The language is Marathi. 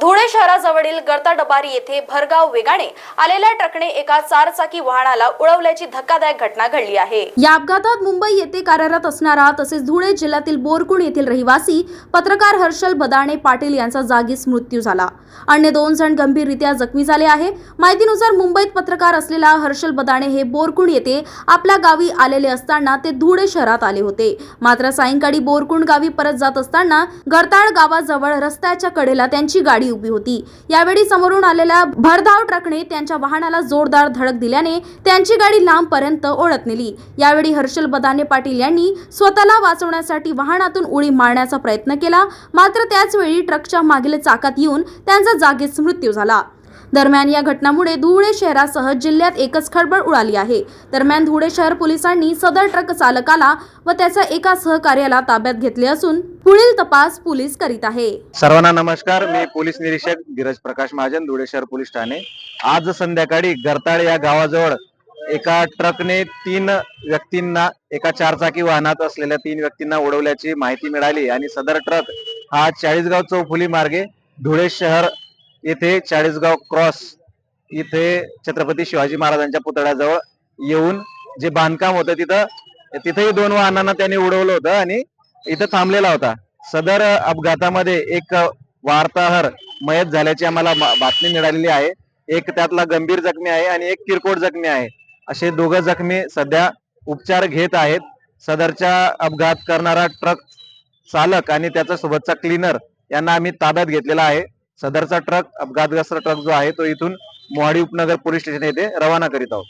धुळे शहराजवळील गर्ता डबारी येथे भरगाव वेगाने आलेल्या ट्रकने एका चारचाकी वाहनाला उडवल्याची धक्कादायक घटना घडली आहे. या अपघातात मुंबई येथे कार्यरत असणारा तसेच धुळे जिल्ह्यातील बोरकुण येथील रहिवासी पत्रकार हर्षल बदाणे पाटील यांचा जागीच मृत्यू झाला. अन्य दोन जण गंभीररित्या जखमी झाले आहे. माहितीनुसार मुंबईत पत्रकार असलेला हर्षल बदाणे हे बोरकुण येथे आपल्या गावी आलेले असताना ते धुळे शहरात आले होते. मात्र सायंकाळी बोरकुण गावी परत जात असताना गरताळ गावाजवळ रस्त्याच्या कडेला त्यांची गाडी उभी होती. यावेळी समोरून आलेल्या भरधाव ट्रकने त्यांच्या वाहनाला जोरदार धडक दिल्याने त्यांची गाडी लांबपर्यंत ओढत नेली. यावेळी हर्षल बदाने पाटील यांनी स्वतःला वाचवण्यासाठी वाहनातून उडी मारण्याचा प्रयत्न केला. मात्र त्याचवेळी ट्रकच्या मागील चाकात येऊन त्यांचा जागीच मृत्यू झाला. दरम्यान या घटनामुळे धुळे शहरासह जिल्ह्यात एकच खळबळ उडाली आहे. दरम्यान धुळे शहर पोलिसांनी सदर ट्रक चालकाला व त्याच्या एका सहकार्याला ताब्यात घेतले असून पुढील तपास पोलीस करीत आहे. सर्वांना नमस्कार. मी पोलीस निरीक्षक धीरज प्रकाश महाजन धुळे शहर पोलीस ठाणे. आज संध्याकाळी गरताळ या गावाजवळ एका ट्रकने तीन व्यक्तींना एका चारचाकी वाहनात असलेल्या तीन व्यक्तींना उडवल्याची माहिती मिळाली आणि सदर ट्रक हा चाळीसगाव चौफुली मार्गे धुळे शहर येथे चाळीसगाव क्रॉस इथे छत्रपती शिवाजी महाराजांच्या पुतळ्याजवळ येऊन जे बांधकाम होतं तिथं तिथेही दोन वाहनांना त्यांनी उडवलं होतं आणि इथं थांबलेला होता. सदर अपघातामध्ये एक वार्ताहर मयत झाल्याची आम्हाला बातमी मिळालेली आहे. एक त्यातला गंभीर जखमी आहे आणि एक किरकोळ जखमी आहे. असे दोघं जखमी सध्या उपचार घेत आहेत. सदरच्या अपघात करणारा ट्रक चालक आणि त्याचा सोबतचा क्लीनर यांना आम्ही ताब्यात घेतलेला आहे. सदरचा ट्रक अपघातग्रस्त ट्रक जो आहे तो इथून मोहाडी उपनगर पोलीस स्टेशन येथे रवाना करीत आहोत.